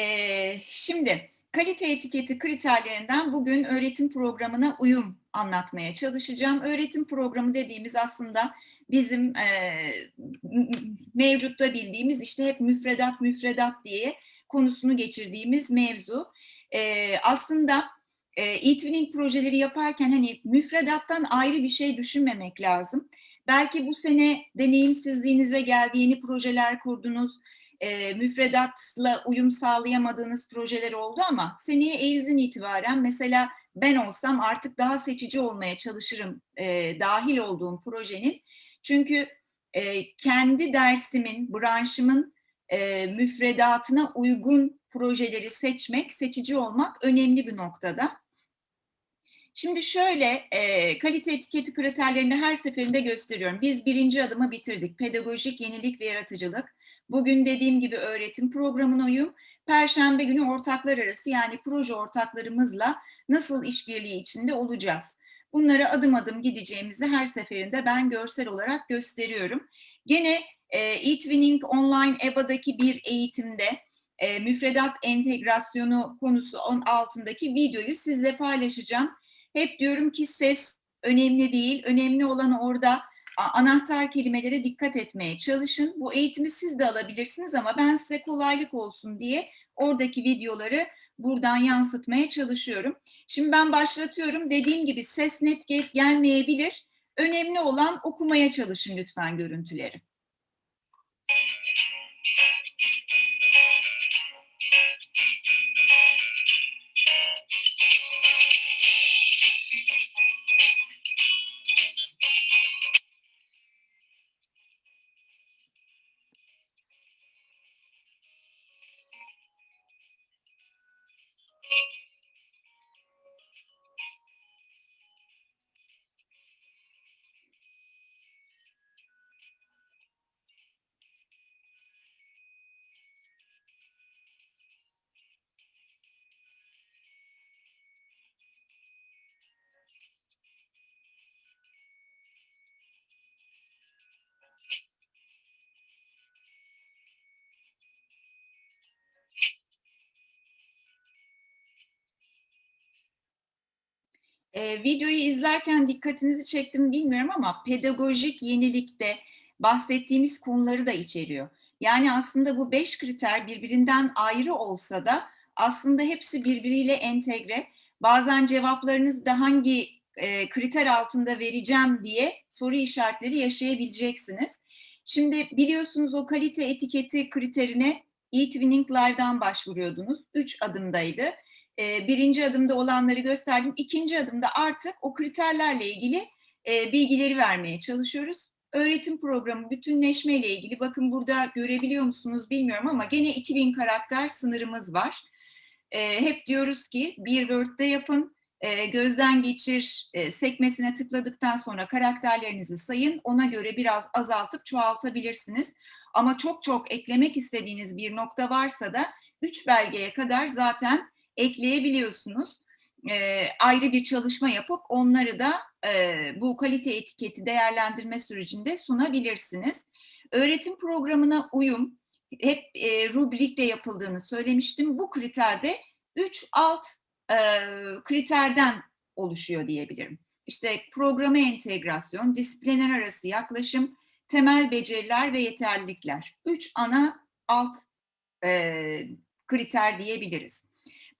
Ee, şimdi kalite etiketi kriterlerinden bugün öğretim programına uyum anlatmaya çalışacağım. Öğretim programı dediğimiz aslında bizim e, mevcutta bildiğimiz işte hep müfredat müfredat diye konusunu geçirdiğimiz mevzu. E, aslında e-twinning projeleri yaparken hani müfredattan ayrı bir şey düşünmemek lazım. Belki bu sene deneyimsizliğinize geldi, yeni projeler kurdunuz, e, müfredatla uyum sağlayamadığınız projeler oldu ama seneye Eylül'den itibaren mesela ben olsam artık daha seçici olmaya çalışırım e, dahil olduğum projenin. Çünkü e, kendi dersimin, branşımın e, müfredatına uygun projeleri seçmek, seçici olmak önemli bir noktada. Şimdi şöyle e, kalite etiketi kriterlerini her seferinde gösteriyorum. Biz birinci adımı bitirdik. Pedagojik yenilik ve yaratıcılık. Bugün dediğim gibi öğretim programına uyum. Perşembe günü ortaklar arası yani proje ortaklarımızla nasıl işbirliği içinde olacağız? Bunları adım adım gideceğimizi her seferinde ben görsel olarak gösteriyorum. Gene eTwinning Online EBA'daki bir eğitimde e, müfredat entegrasyonu konusu altındaki videoyu sizle paylaşacağım. Hep diyorum ki ses önemli değil. Önemli olan orada anahtar kelimelere dikkat etmeye çalışın. Bu eğitimi siz de alabilirsiniz ama ben size kolaylık olsun diye oradaki videoları buradan yansıtmaya çalışıyorum. Şimdi ben başlatıyorum. Dediğim gibi ses net gelmeyebilir. Önemli olan okumaya çalışın lütfen görüntüleri. E, videoyu izlerken dikkatinizi çektim bilmiyorum ama pedagojik yenilikte bahsettiğimiz konuları da içeriyor. Yani aslında bu beş kriter birbirinden ayrı olsa da aslında hepsi birbiriyle entegre. Bazen cevaplarınızda hangi e, kriter altında vereceğim diye soru işaretleri yaşayabileceksiniz. Şimdi biliyorsunuz o kalite etiketi kriterine e-twinning live'dan başvuruyordunuz. Üç adımdaydı e, birinci adımda olanları gösterdim. İkinci adımda artık o kriterlerle ilgili e, bilgileri vermeye çalışıyoruz. Öğretim programı bütünleşme ile ilgili bakın burada görebiliyor musunuz bilmiyorum ama gene 2000 karakter sınırımız var. E, hep diyoruz ki bir Word'de yapın, e, gözden geçir e, sekmesine tıkladıktan sonra karakterlerinizi sayın. Ona göre biraz azaltıp çoğaltabilirsiniz. Ama çok çok eklemek istediğiniz bir nokta varsa da 3 belgeye kadar zaten ekleyebiliyorsunuz. E, ayrı bir çalışma yapıp onları da e, bu kalite etiketi değerlendirme sürecinde sunabilirsiniz. Öğretim programına uyum hep e, rubrikle yapıldığını söylemiştim. Bu kriterde 3 alt e, kriterden oluşuyor diyebilirim. İşte programa entegrasyon, disiplinler arası yaklaşım, temel beceriler ve yeterlilikler. Üç ana alt e, kriter diyebiliriz.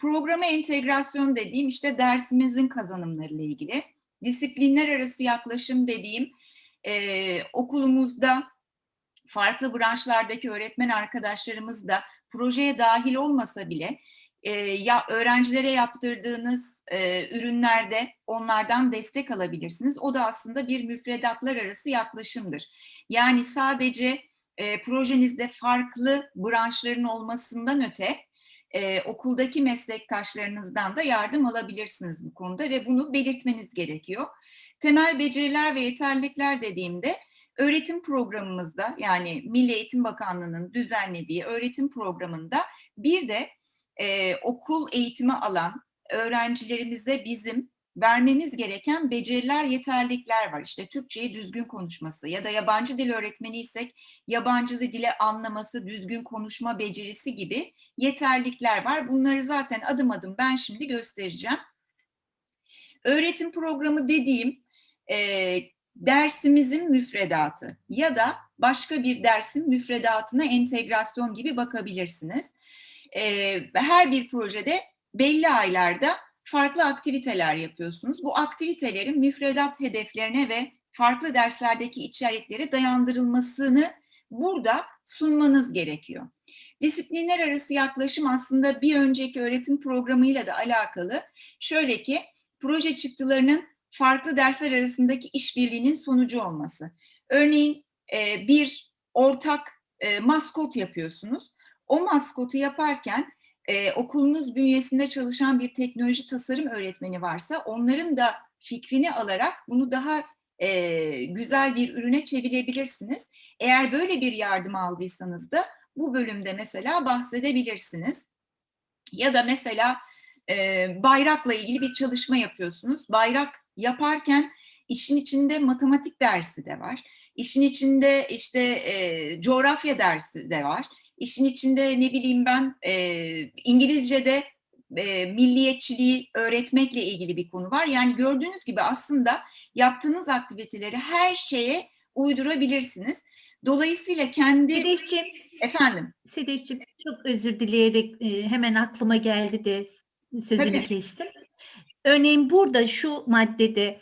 Programa entegrasyon dediğim işte dersimizin kazanımlarıyla ilgili. Disiplinler arası yaklaşım dediğim e, okulumuzda farklı branşlardaki öğretmen arkadaşlarımız da projeye dahil olmasa bile e, ya öğrencilere yaptırdığınız e, ürünlerde onlardan destek alabilirsiniz. O da aslında bir müfredatlar arası yaklaşımdır. Yani sadece e, projenizde farklı branşların olmasından öte e, okuldaki meslektaşlarınızdan da yardım alabilirsiniz bu konuda ve bunu belirtmeniz gerekiyor. Temel beceriler ve yeterlilikler dediğimde öğretim programımızda yani Milli Eğitim Bakanlığı'nın düzenlediği öğretim programında bir de e, okul eğitimi alan öğrencilerimize bizim vermemiz gereken beceriler, yeterlilikler var. İşte Türkçeyi düzgün konuşması ya da yabancı dil öğretmeniysek yabancı dile anlaması, düzgün konuşma becerisi gibi yeterlilikler var. Bunları zaten adım adım ben şimdi göstereceğim. Öğretim programı dediğim e, dersimizin müfredatı ya da başka bir dersin müfredatına entegrasyon gibi bakabilirsiniz. E, her bir projede belli aylarda farklı aktiviteler yapıyorsunuz. Bu aktivitelerin müfredat hedeflerine ve farklı derslerdeki içeriklere dayandırılmasını burada sunmanız gerekiyor. Disiplinler arası yaklaşım aslında bir önceki öğretim programıyla da alakalı. Şöyle ki proje çıktılarının farklı dersler arasındaki işbirliğinin sonucu olması. Örneğin e, bir ortak e, maskot yapıyorsunuz. O maskotu yaparken e, okulunuz bünyesinde çalışan bir teknoloji tasarım öğretmeni varsa onların da fikrini alarak bunu daha e, güzel bir ürüne çevirebilirsiniz. Eğer böyle bir yardım aldıysanız da bu bölümde mesela bahsedebilirsiniz. Ya da mesela e, bayrakla ilgili bir çalışma yapıyorsunuz. Bayrak yaparken işin içinde matematik dersi de var. İşin içinde işte e, coğrafya dersi de var. İşin içinde ne bileyim ben e, İngilizce'de e, milliyetçiliği öğretmekle ilgili bir konu var. Yani gördüğünüz gibi aslında yaptığınız aktiviteleri her şeye uydurabilirsiniz. Dolayısıyla kendi... Sedefciğim, Efendim? Sedefciğim çok özür dileyerek e, hemen aklıma geldi de sözünü Tabii. kestim. Örneğin burada şu maddede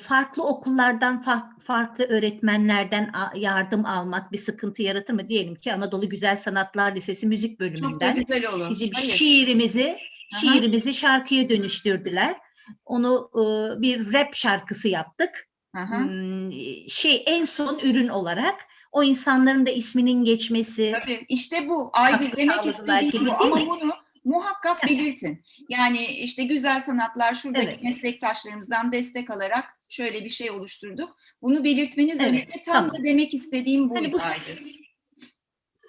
farklı okullardan fa- farklı öğretmenlerden yardım almak bir sıkıntı yaratır mı? Diyelim ki Anadolu Güzel Sanatlar Lisesi müzik Çok bölümünden güzel olur. bizim Hayır. şiirimizi Aha. şiirimizi şarkıya dönüştürdüler. Onu e, bir rap şarkısı yaptık. Aha. Hmm, şey en son ürün olarak o insanların da isminin geçmesi, Tabii işte bu Aygül demek istediğim bu ama bunu muhakkak belirtin. Yani işte güzel sanatlar şuradaki Evet. meslektaşlarımızdan destek alarak şöyle bir şey oluşturduk. Bunu belirtmeniz Evet, önemli. Tam tamam. da demek istediğim bu Hani bu.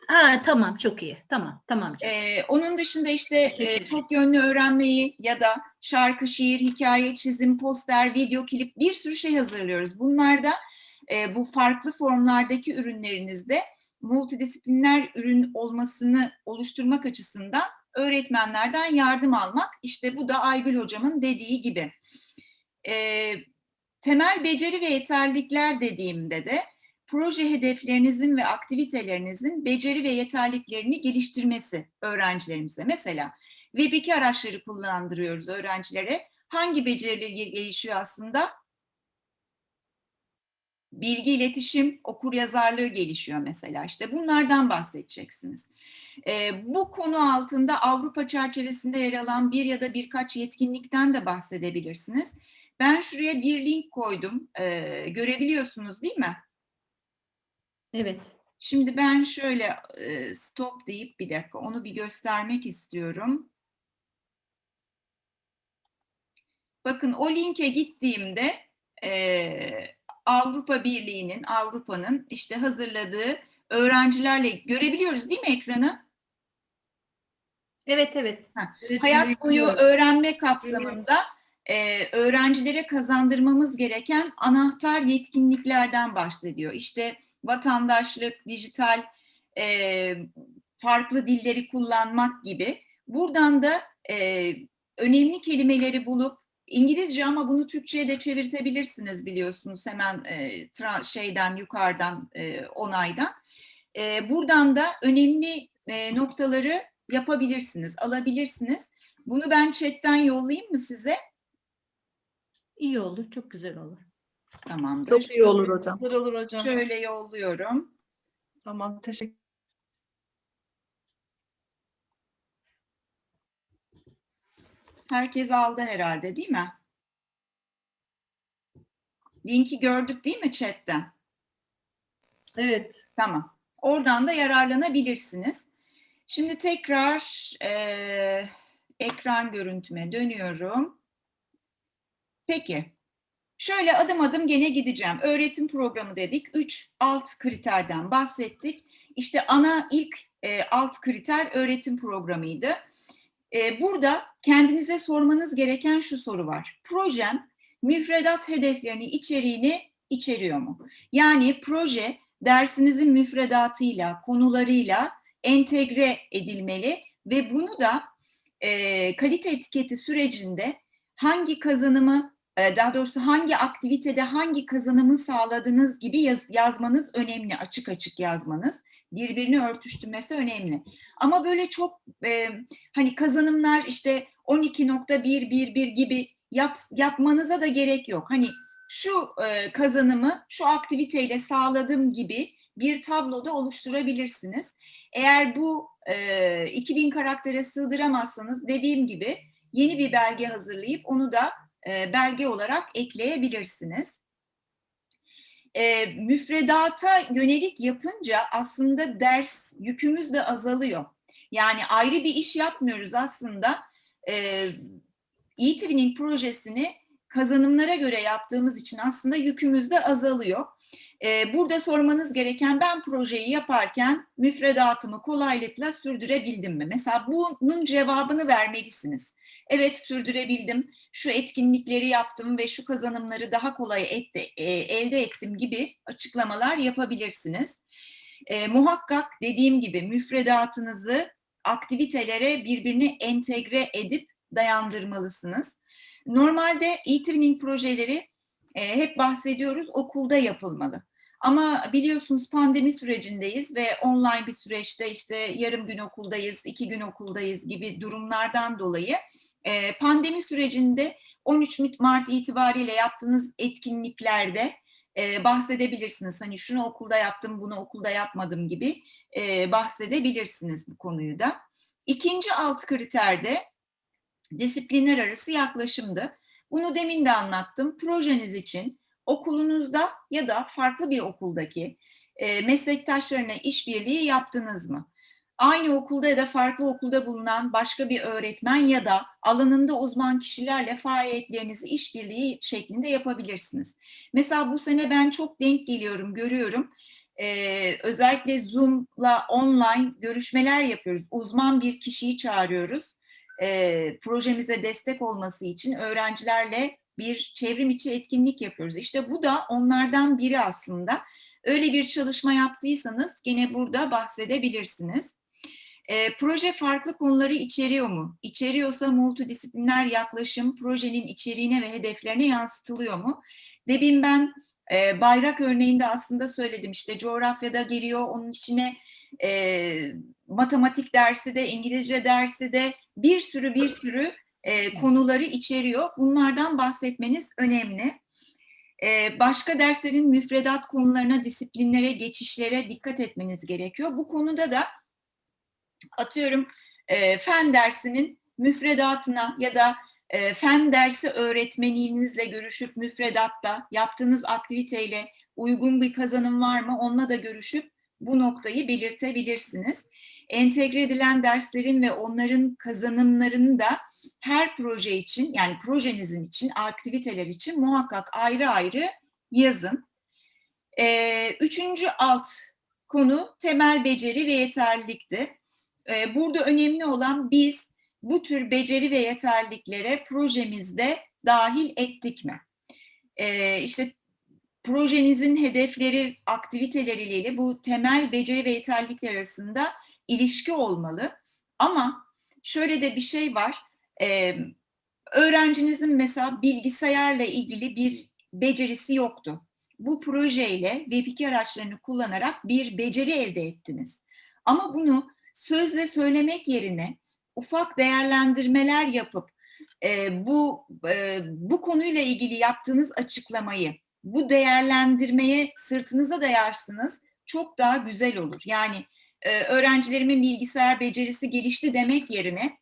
Ha tamam çok iyi. Tamam tamam. Ee, onun dışında işte e, çok yönlü öğrenmeyi ya da şarkı, şiir, hikaye, çizim, poster, video, klip bir sürü şey hazırlıyoruz. Bunlarda e, bu farklı formlardaki ürünlerinizde multidisipliner ürün olmasını oluşturmak açısından öğretmenlerden yardım almak. İşte bu da Aygül hocamın dediği gibi. E, temel beceri ve yeterlilikler dediğimde de proje hedeflerinizin ve aktivitelerinizin beceri ve yeterliliklerini geliştirmesi öğrencilerimize. Mesela Web2 araçları kullandırıyoruz öğrencilere. Hangi becerileri gel- gelişiyor aslında? Bilgi iletişim, okur yazarlığı gelişiyor mesela. İşte bunlardan bahsedeceksiniz. Ee, bu konu altında Avrupa çerçevesinde yer alan bir ya da birkaç yetkinlikten de bahsedebilirsiniz. Ben şuraya bir link koydum. Ee, görebiliyorsunuz değil mi? Evet. Şimdi ben şöyle e, stop deyip bir dakika onu bir göstermek istiyorum. Bakın o linke gittiğimde e, Avrupa Birliği'nin, Avrupa'nın işte hazırladığı öğrencilerle görebiliyoruz değil mi ekranı? Evet evet. Hayat boyu öğrenme kapsamında e, öğrencilere kazandırmamız gereken anahtar yetkinliklerden bahsediyor. İşte vatandaşlık, dijital, e, farklı dilleri kullanmak gibi. Buradan da e, önemli kelimeleri bulup İngilizce ama bunu Türkçe'ye de çevirtebilirsiniz biliyorsunuz hemen e, tra- şeyden yukarıdan e, onaydan. E, buradan da önemli e, noktaları yapabilirsiniz, alabilirsiniz. Bunu ben chatten yollayayım mı size? İyi olur. Çok güzel olur. Tamamdır. Çok iyi olur hocam. Güzel olur hocam. Şöyle yolluyorum. Tamam teşekkür Herkes aldı herhalde değil mi? Linki gördük değil mi chatten? Evet. Tamam. Oradan da yararlanabilirsiniz. Şimdi tekrar eee, ekran görüntüme dönüyorum. Peki. Şöyle adım adım gene gideceğim. Öğretim programı dedik. Üç alt kriterden bahsettik. İşte ana ilk e, alt kriter öğretim programıydı. Ee, burada kendinize sormanız gereken şu soru var. Projem müfredat hedeflerini, içeriğini içeriyor mu? Yani proje dersinizin müfredatıyla, konularıyla entegre edilmeli ve bunu da e, kalite etiketi sürecinde hangi kazanımı, daha doğrusu hangi aktivitede hangi kazanımı sağladığınız gibi yaz- yazmanız önemli, açık açık yazmanız. Birbirini örtüştürmesi önemli. Ama böyle çok e, hani kazanımlar işte 12.111 gibi yap, yapmanıza da gerek yok. Hani şu e, kazanımı şu aktiviteyle sağladım gibi bir tabloda oluşturabilirsiniz. Eğer bu e, 2000 karaktere sığdıramazsanız dediğim gibi yeni bir belge hazırlayıp onu da e, belge olarak ekleyebilirsiniz. E, müfredata yönelik yapınca aslında ders yükümüz de azalıyor. Yani ayrı bir iş yapmıyoruz aslında. E, e-twinning projesini kazanımlara göre yaptığımız için aslında yükümüz de azalıyor. Ee, burada sormanız gereken ben projeyi yaparken müfredatımı kolaylıkla sürdürebildim mi? Mesela bunun cevabını vermelisiniz. Evet sürdürebildim, şu etkinlikleri yaptım ve şu kazanımları daha kolay etti, e, elde ettim gibi açıklamalar yapabilirsiniz. E, muhakkak dediğim gibi müfredatınızı aktivitelere birbirini entegre edip dayandırmalısınız. Normalde e-twinning projeleri e, hep bahsediyoruz okulda yapılmalı. Ama biliyorsunuz pandemi sürecindeyiz ve online bir süreçte işte yarım gün okuldayız, iki gün okuldayız gibi durumlardan dolayı e, pandemi sürecinde 13 Mart itibariyle yaptığınız etkinliklerde e, bahsedebilirsiniz. Hani şunu okulda yaptım, bunu okulda yapmadım gibi e, bahsedebilirsiniz bu konuyu da. İkinci alt kriterde disiplinler arası yaklaşımdı. Bunu demin de anlattım. Projeniz için okulunuzda ya da farklı bir okuldaki e, meslektaşlarına işbirliği yaptınız mı? Aynı okulda ya da farklı okulda bulunan başka bir öğretmen ya da alanında uzman kişilerle faaliyetlerinizi işbirliği şeklinde yapabilirsiniz. Mesela bu sene ben çok denk geliyorum, görüyorum. Ee, özellikle Zoom'la online görüşmeler yapıyoruz. Uzman bir kişiyi çağırıyoruz e, projemize destek olması için öğrencilerle bir çevrim içi etkinlik yapıyoruz. İşte bu da onlardan biri aslında. Öyle bir çalışma yaptıysanız gene burada bahsedebilirsiniz. E, proje farklı konuları içeriyor mu? İçeriyorsa multidisipliner yaklaşım projenin içeriğine ve hedeflerine yansıtılıyor mu? Demin ben e, bayrak örneğinde aslında söyledim işte coğrafyada geliyor onun içine e, matematik dersi de İngilizce dersi de bir sürü bir sürü e, konuları içeriyor. Bunlardan bahsetmeniz önemli. E, başka derslerin müfredat konularına, disiplinlere, geçişlere dikkat etmeniz gerekiyor. Bu konuda da atıyorum e, fen dersinin müfredatına ya da e, fen dersi öğretmeninizle görüşüp müfredatta yaptığınız aktiviteyle uygun bir kazanım var mı onunla da görüşüp bu noktayı belirtebilirsiniz. Entegre edilen derslerin ve onların kazanımlarını da her proje için yani projenizin için, aktiviteler için muhakkak ayrı ayrı yazın. Ee, üçüncü alt konu temel beceri ve yeterlilikti. Ee, burada önemli olan biz bu tür beceri ve yeterliliklere projemizde dahil ettik mi? Ee, işte projenizin hedefleri, aktiviteleriyle bu temel beceri ve yeterlilikler arasında ilişki olmalı. Ama şöyle de bir şey var. Ee, öğrencinizin mesela bilgisayarla ilgili bir becerisi yoktu. Bu projeyle Web2 araçlarını kullanarak bir beceri elde ettiniz. Ama bunu sözle söylemek yerine ufak değerlendirmeler yapıp e, bu e, bu konuyla ilgili yaptığınız açıklamayı bu değerlendirmeye sırtınıza dayarsınız çok daha güzel olur. Yani e, öğrencilerimin bilgisayar becerisi gelişti demek yerine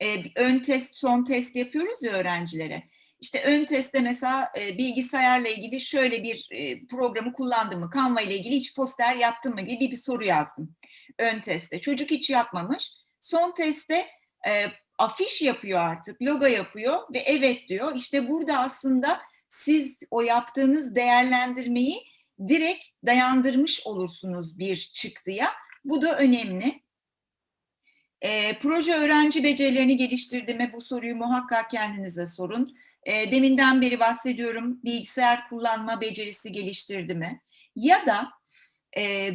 e, ön test, son test yapıyoruz ya öğrencilere. İşte ön testte mesela e, bilgisayarla ilgili şöyle bir e, programı kullandım mı, Canva ile ilgili hiç poster yaptım mı gibi bir soru yazdım ön testte. Çocuk hiç yapmamış. Son testte e, afiş yapıyor artık, logo yapıyor ve evet diyor. İşte burada aslında siz o yaptığınız değerlendirmeyi direkt dayandırmış olursunuz bir çıktıya. Bu da önemli. E, proje öğrenci becerilerini geliştirdi mi? Bu soruyu muhakkak kendinize sorun. E, deminden beri bahsediyorum. Bilgisayar kullanma becerisi geliştirdi mi? Ya da e,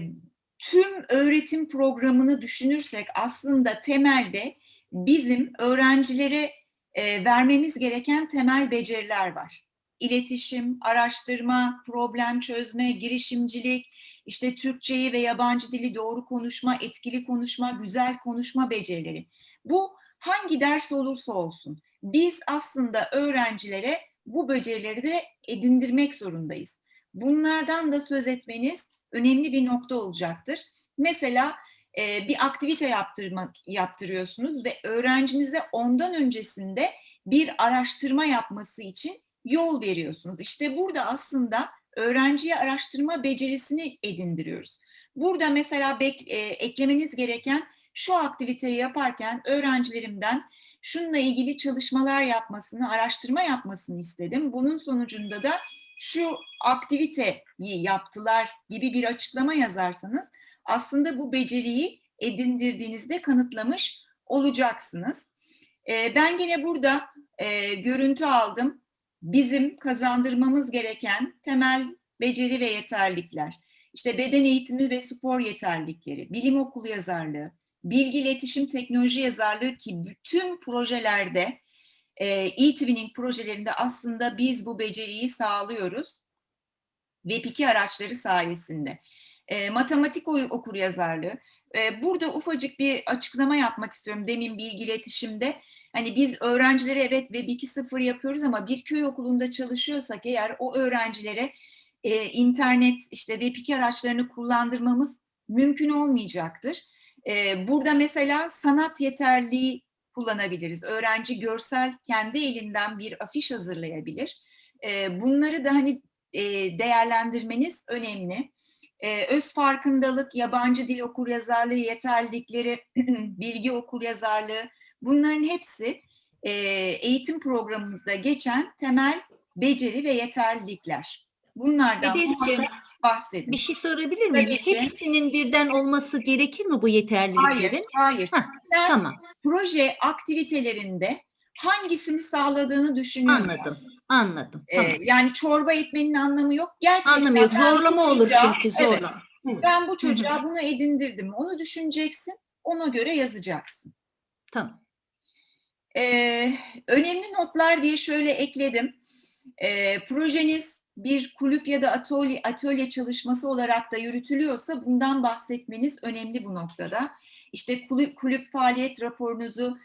tüm öğretim programını düşünürsek aslında temelde bizim öğrencilere e, vermemiz gereken temel beceriler var. İletişim, araştırma, problem çözme, girişimcilik, işte Türkçeyi ve yabancı dili doğru konuşma, etkili konuşma, güzel konuşma becerileri. Bu hangi ders olursa olsun biz aslında öğrencilere bu becerileri de edindirmek zorundayız. Bunlardan da söz etmeniz önemli bir nokta olacaktır. Mesela e, bir aktivite yaptırmak yaptırıyorsunuz ve öğrencinize ondan öncesinde bir araştırma yapması için yol veriyorsunuz. İşte burada aslında öğrenciye araştırma becerisini edindiriyoruz. Burada mesela bek- e, eklemeniz gereken şu aktiviteyi yaparken öğrencilerimden şununla ilgili çalışmalar yapmasını, araştırma yapmasını istedim. Bunun sonucunda da şu aktiviteyi yaptılar gibi bir açıklama yazarsanız aslında bu beceriyi edindirdiğinizde kanıtlamış olacaksınız. Ee, ben yine burada e, görüntü aldım. Bizim kazandırmamız gereken temel beceri ve yeterlikler. İşte beden eğitimi ve spor yeterlikleri, bilim okulu yazarlığı, bilgi iletişim teknoloji yazarlığı ki bütün projelerde e, e-twinning projelerinde aslında biz bu beceriyi sağlıyoruz. Web2 araçları sayesinde. E, matematik okur yazarlığı. Burada ufacık bir açıklama yapmak istiyorum. Demin bilgi iletişimde. Hani biz öğrencilere evet Web 2.0 yapıyoruz ama bir köy okulunda çalışıyorsak eğer o öğrencilere e, internet işte Web 2 araçlarını kullandırmamız mümkün olmayacaktır. E, burada mesela sanat yeterliği kullanabiliriz. Öğrenci görsel kendi elinden bir afiş hazırlayabilir. E, bunları da hani e, değerlendirmeniz önemli. E, öz farkındalık, yabancı dil okuryazarlığı yeterlilikleri, bilgi okuryazarlığı bunların hepsi e, eğitim programımızda geçen temel beceri ve yeterlilikler. Bunlardan Bedelciğim, bahsedin. bir şey sorabilir miyim? Tabii. Hepsinin birden olması gerekir mi bu Hayır, yeterliliklerin? hayır. Hah, Sen Tamam, proje aktivitelerinde hangisini sağladığını düşünüyorsun. anladım. Anladım. Ee, Tamam. yani çorba etmenin anlamı yok. Gerçekten bu Zorlama olur çünkü zorlama. Evet, ben bu çocuğa bunu edindirdim. Onu düşüneceksin, ona göre yazacaksın. Tamam. Ee, önemli notlar diye şöyle ekledim. Ee, projeniz bir kulüp ya da atölye, atölye çalışması olarak da yürütülüyorsa bundan bahsetmeniz önemli bu noktada. İşte kulüp, kulüp faaliyet raporunuzu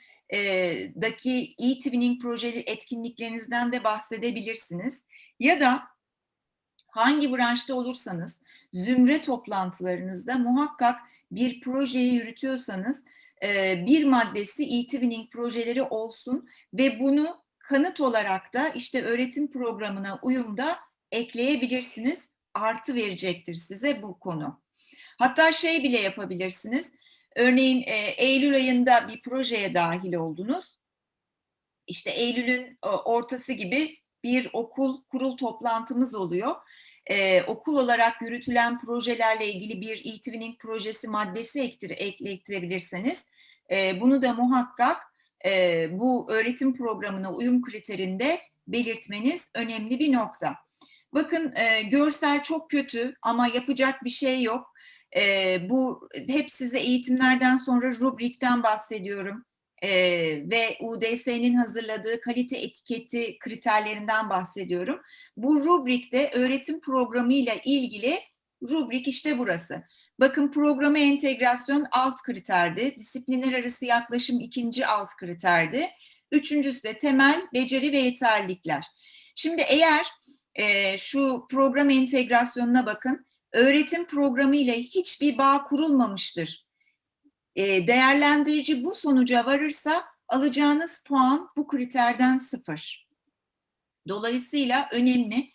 daki e-twinning projeli etkinliklerinizden de bahsedebilirsiniz. Ya da hangi branşta olursanız zümre toplantılarınızda muhakkak bir projeyi yürütüyorsanız bir maddesi e-twinning projeleri olsun ve bunu kanıt olarak da işte öğretim programına uyumda ekleyebilirsiniz. Artı verecektir size bu konu. Hatta şey bile yapabilirsiniz. Örneğin e, Eylül ayında bir projeye dahil oldunuz. İşte Eylül'ün e, ortası gibi bir okul kurul toplantımız oluyor. Ee, okul olarak yürütülen projelerle ilgili bir e-twinning projesi maddesi ektir, eklettirebilirseniz e, bunu da muhakkak e, bu öğretim programına uyum kriterinde belirtmeniz önemli bir nokta. Bakın e, görsel çok kötü ama yapacak bir şey yok. E, bu hep size eğitimlerden sonra rubrikten bahsediyorum. E, ve UDS'nin hazırladığı kalite etiketi kriterlerinden bahsediyorum. Bu rubrikte öğretim programıyla ilgili rubrik işte burası. Bakın programa entegrasyon alt kriterdi. Disiplinler arası yaklaşım ikinci alt kriterdi. Üçüncüsü de temel beceri ve yeterlilikler. Şimdi eğer e, şu program entegrasyonuna bakın. Öğretim programı ile hiçbir bağ kurulmamıştır. E, değerlendirici bu sonuca varırsa alacağınız puan bu kriterden sıfır. Dolayısıyla önemli.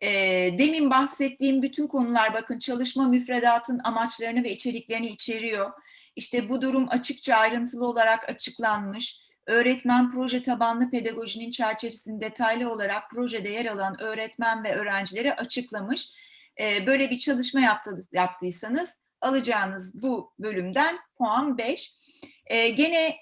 E, demin bahsettiğim bütün konular bakın çalışma müfredatın amaçlarını ve içeriklerini içeriyor. İşte bu durum açıkça ayrıntılı olarak açıklanmış. Öğretmen proje tabanlı pedagojinin çerçevesinde detaylı olarak projede yer alan öğretmen ve öğrencilere açıklamış. Böyle bir çalışma yaptı, yaptıysanız alacağınız bu bölümden puan 5. Ee, gene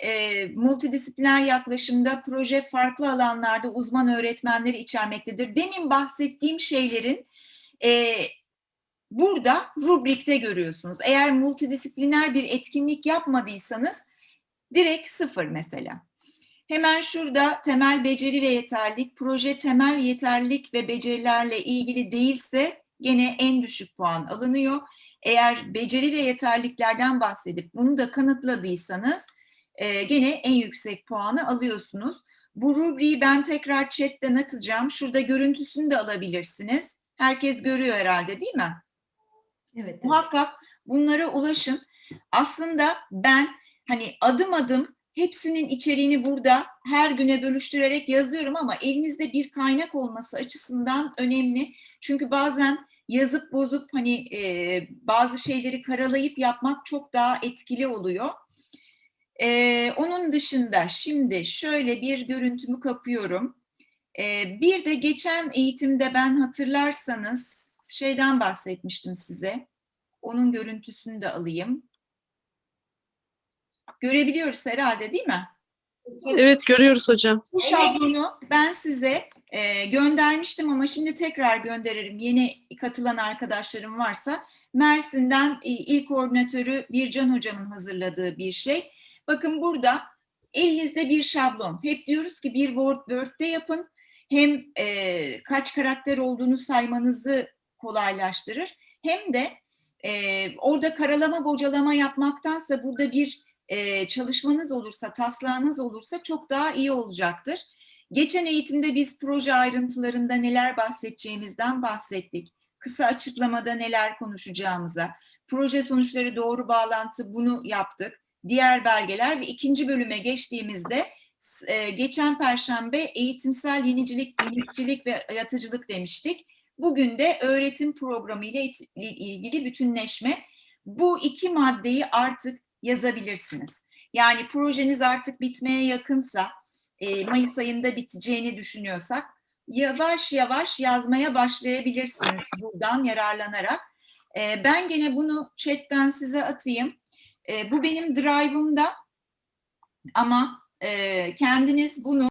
multidisipliner yaklaşımda proje farklı alanlarda uzman öğretmenleri içermektedir. Demin bahsettiğim şeylerin burada rubrikte görüyorsunuz. Eğer multidisipliner bir etkinlik yapmadıysanız direkt sıfır mesela. Hemen şurada temel beceri ve yeterlilik, proje temel yeterlilik ve becerilerle ilgili değilse gene en düşük puan alınıyor. Eğer beceri ve yeterliliklerden bahsedip bunu da kanıtladıysanız e, gene en yüksek puanı alıyorsunuz. Bu rubriği ben tekrar chatten atacağım. Şurada görüntüsünü de alabilirsiniz. Herkes görüyor herhalde değil mi? Evet. Muhakkak bunlara ulaşın. Aslında ben hani adım adım hepsinin içeriğini burada her güne bölüştürerek yazıyorum ama elinizde bir kaynak olması açısından önemli. Çünkü bazen yazıp bozup hani e, bazı şeyleri karalayıp yapmak çok daha etkili oluyor. E, onun dışında şimdi şöyle bir görüntümü kapıyorum. E, bir de geçen eğitimde ben hatırlarsanız şeyden bahsetmiştim size. Onun görüntüsünü de alayım. Görebiliyoruz herhalde değil mi? Evet görüyoruz hocam. Bu şablonu ben size e, göndermiştim ama şimdi tekrar gönderirim. Yeni katılan arkadaşlarım varsa Mersin'den e, il koordinatörü Bircan hocamın hazırladığı bir şey. Bakın burada elinizde bir şablon. Hep diyoruz ki bir Word Word'de yapın. Hem e, kaç karakter olduğunu saymanızı kolaylaştırır. Hem de e, orada karalama bocalama yapmaktansa burada bir çalışmanız olursa, taslağınız olursa çok daha iyi olacaktır. Geçen eğitimde biz proje ayrıntılarında neler bahsedeceğimizden bahsettik. Kısa açıklamada neler konuşacağımıza, proje sonuçları doğru bağlantı bunu yaptık. Diğer belgeler ve ikinci bölüme geçtiğimizde geçen perşembe eğitimsel yenicilik, yenilikçilik ve yaratıcılık demiştik. Bugün de öğretim programı ile ilgili bütünleşme. Bu iki maddeyi artık yazabilirsiniz. Yani projeniz artık bitmeye yakınsa, e, Mayıs ayında biteceğini düşünüyorsak, yavaş yavaş yazmaya başlayabilirsiniz buradan yararlanarak. E, ben gene bunu chatten size atayım. E, bu benim drive'ımda ama kendiniz bunu